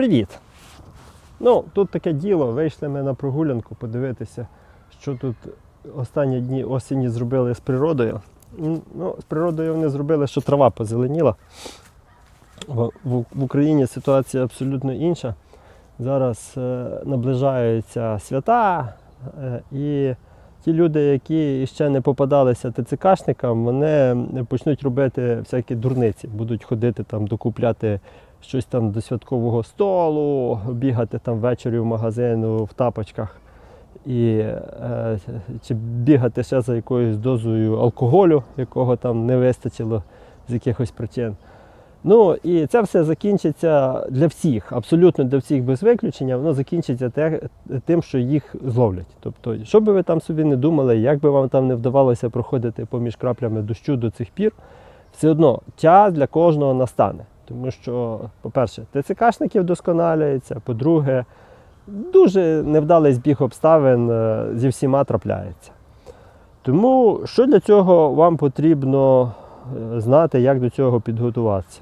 Привіт! Ну, тут таке діло. Вийшли ми на прогулянку подивитися, що тут останні дні осені зробили з природою. Ну, з природою вони зробили, що трава позеленіла. В, Україні ситуація абсолютно інша. Зараз е, наближаються свята, е, і ті люди, які ще не попадалися ТЦКшникам, вони почнуть робити всякі дурниці, будуть ходити там докупляти щось там до святкового столу, бігати там ввечері в магазину в тапочках. І, е, чи бігати ще за якоюсь дозою алкоголю, якого там не вистачило з якихось причин. Ну і це все закінчиться для всіх, абсолютно для всіх без виключення, воно закінчиться те, тим, що їх зловлять. Тобто, що би ви там собі не думали, як би вам там не вдавалося проходити поміж краплями дощу до цих пір, все одно час для кожного настане. Тому що, по-перше, ТЦКшники вдосконалюються, по-друге, дуже невдалий збіг обставин е, зі всіма трапляється. Тому що для цього вам потрібно е, знати, як до цього підготуватися.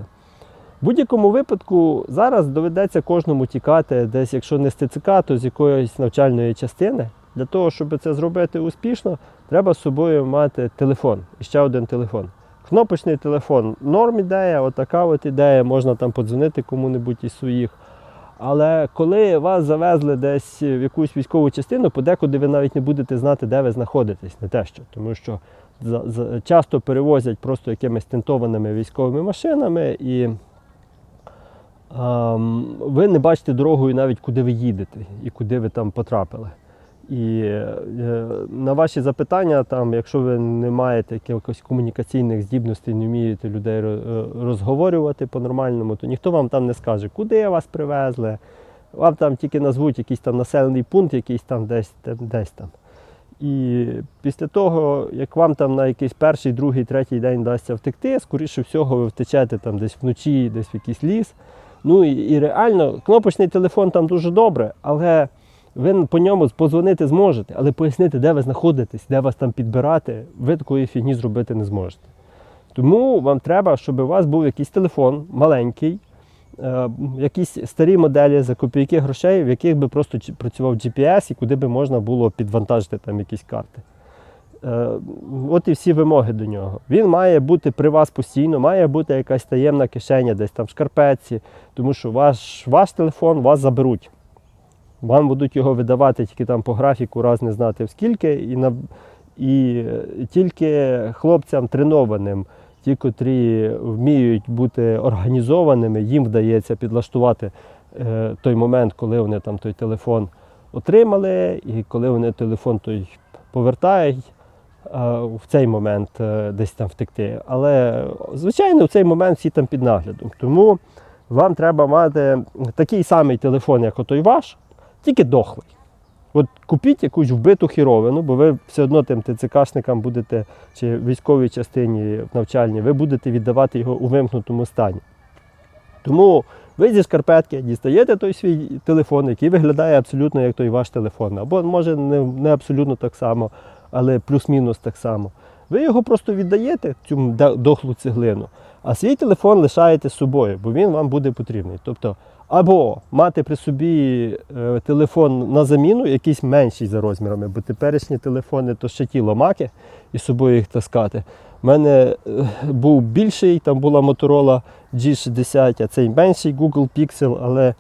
В будь-якому випадку зараз доведеться кожному тікати десь, якщо не з ТЦК, то з якоїсь навчальної частини. Для того, щоб це зробити успішно, треба з собою мати телефон, і ще один телефон. Кнопочний телефон норм ідея, отака от ідея, можна там подзвонити кому-небудь із своїх. Але коли вас завезли десь в якусь військову частину, подекуди ви навіть не будете знати, де ви знаходитесь, не те що. Тому що часто перевозять просто якимись тентованими військовими машинами, і ем, ви не бачите дорогою навіть куди ви їдете і куди ви там потрапили. І е, на ваші запитання, там, якщо ви не маєте якихось комунікаційних здібностей, не вмієте людей е, розговорювати по-нормальному, то ніхто вам там не скаже, куди вас привезли. Вам там тільки назвуть якийсь там населений пункт, якийсь там десь, там, десь там. І після того, як вам там на якийсь перший, другий, третій день вдасться втекти, скоріше всього, ви втечете там десь вночі, десь в якийсь ліс. Ну і, і реально, кнопочний телефон там дуже добре, але ви по ньому позвонити зможете, але пояснити, де ви знаходитесь, де вас там підбирати, ви такої фігні зробити не зможете. Тому вам треба, щоб у вас був якийсь телефон маленький, е, якісь старі моделі за копійки грошей, в яких би просто працював GPS і куди би можна було підвантажити там якісь карти. Е, От і всі вимоги до нього. Він має бути при вас постійно, має бути якась таємна кишеня, десь там в шкарпетці, тому що ваш, ваш телефон вас заберуть. Вам будуть його видавати тільки там по графіку, раз не знати в скільки, і, на, і е, тільки хлопцям тренованим, ті, котрі вміють бути організованими, їм вдається підлаштувати е, той момент, коли вони там той телефон отримали, і коли вони телефон той повертають. е, В цей момент е, десь там втекти. Але, звичайно, в цей момент всі там під наглядом. Тому вам треба мати такий самий телефон, як отой ваш, тільки дохлий. От купіть якусь вбиту хіровину, бо ви все одно тим ТЦКшникам будете, чи військовій частині в навчальній, ви будете віддавати його у вимкнутому стані. Тому ви зі шкарпетки дістаєте той свій телефон, який виглядає абсолютно як той ваш телефон. Або може не, не абсолютно так само, але плюс-мінус так само. Ви його просто віддаєте, цю дохлу цеглину, а свій телефон лишаєте з собою, бо він вам буде потрібний. Тобто, або мати при собі е, телефон на заміну, якийсь менший за розмірами, бо теперішні телефони то ще ті ломаки і з собою їх таскати. У мене е, був більший, там була Motorola G60, а цей менший Google Pixel, але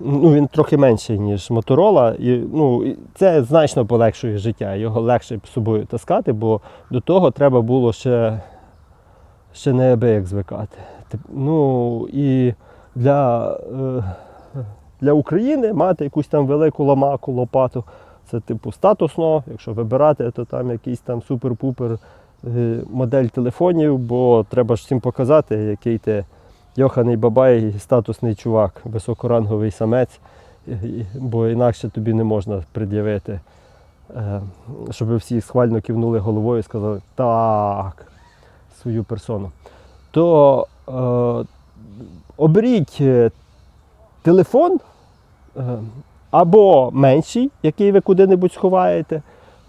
ну, він трохи менший, ніж Motorola. І, ну, це значно полегшує життя. Його легше з собою таскати, бо до того треба було ще, ще неабияк звикати. Ну, і для, е, для України мати якусь там велику ламаку, лопату. Це типу статусно, якщо вибирати, то там якийсь там супер-пупер е, модель телефонів, бо треба ж всім показати, який ти йоханий бабай, статусний чувак, високоранговий самець, бо інакше тобі не можна пред'явити, е, щоб всі схвально кивнули головою і сказали так, свою персону. То оберіть е, телефон е, або менший, який ви куди-небудь сховаєте.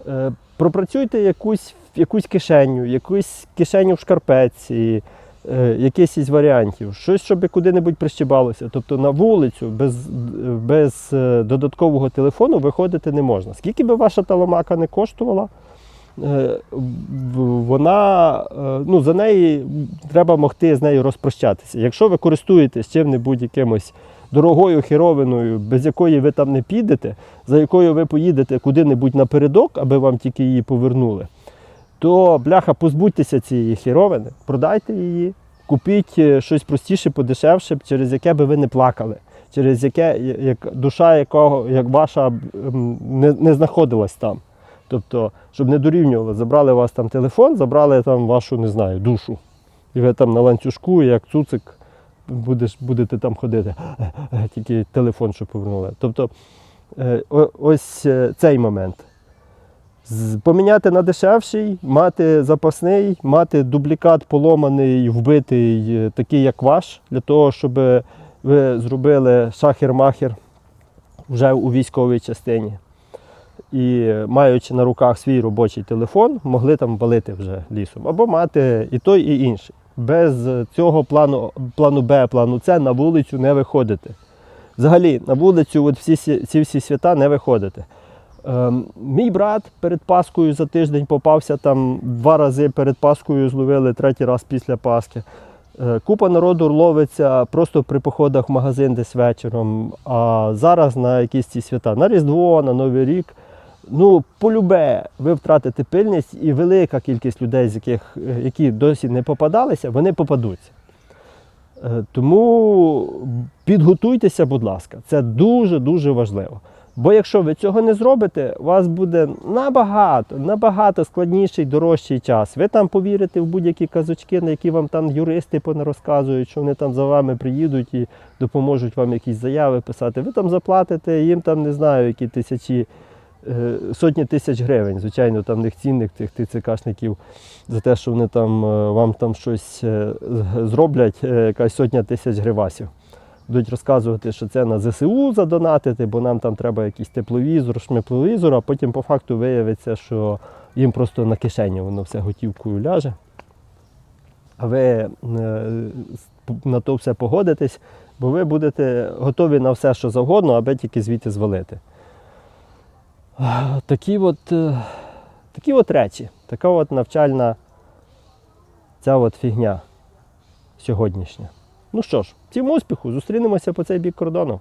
Е, пропрацюйте якусь, якусь кишеню, якусь кишеню в шкарпетці, е, якийсь із варіантів, щось, щоб куди-небудь прищибалося. Тобто на вулицю без, без додаткового телефону виходити не можна. Скільки би ваша таламака не коштувала, вона, е, ну, за неї треба могти з нею розпрощатися. Якщо ви користуєтесь чим-небудь якимось дорогою херовиною, без якої ви там не підете, за якою ви поїдете куди-небудь напередок, аби вам тільки її повернули, то бляха, позбудьтеся цієї херовини, продайте її, купіть е, щось простіше, подешевше, через яке би ви не плакали, через яке як душа якого, як ваша не, не знаходилась там. Тобто, щоб не дорівнювало, забрали у вас там телефон, забрали там вашу, не знаю, душу. І ви там на ланцюжку, як цуцик, будеш, будете там ходити. Тільки телефон, що повернули. Тобто, е, ось е, цей момент. Поміняти на дешевший, мати запасний, мати дублікат поломаний, вбитий, е, такий як ваш, для того, щоб ви зробили шахер-махер вже у військовій частині. І маючи на руках свій робочий телефон, могли там валити вже лісом. Або мати і той, і інший. Без цього плану, плану Б, плану С на вулицю не виходити. Взагалі, на вулицю от всі ці всі свята не виходити. Ем, мій брат перед Паскою за тиждень попався там два рази перед Паскою зловили, третій раз після Пасхи. Е, Купа народу ловиться просто при походах в магазин десь вечором. А зараз на якісь ці свята, на Різдво, на Новий рік. Ну, полюбе, ви втратите пильність, і велика кількість людей, з яких, е, які досі не попадалися, вони попадуться. Е, Тому підготуйтеся, будь ласка, це дуже-дуже важливо. Бо якщо ви цього не зробите, у вас буде набагато, набагато складніший, дорожчий час. Ви там повірите в будь-які казочки, на які вам там юристи понарозказують, що вони там за вами приїдуть і допоможуть вам якісь заяви писати. Ви там заплатите їм там не знаю, які тисячі, сотні тисяч гривень, звичайно, там них цінних тих ТЦКшників за те, що вони там е, вам там щось е, зроблять, е, якась сотня тисяч гривасів будуть розказувати, що це на ЗСУ задонатити, бо нам там треба якийсь тепловізор, шмепловізор, а потім по факту виявиться, що їм просто на кишені воно все готівкою ляже. А ви е, на то все погодитесь, бо ви будете готові на все, що завгодно, аби тільки звідти звалити. Такі от, е, такі от речі, така от навчальна ця от фігня сьогоднішня. Ну що ж, всім успіху, зустрінемося по цей бік кордону.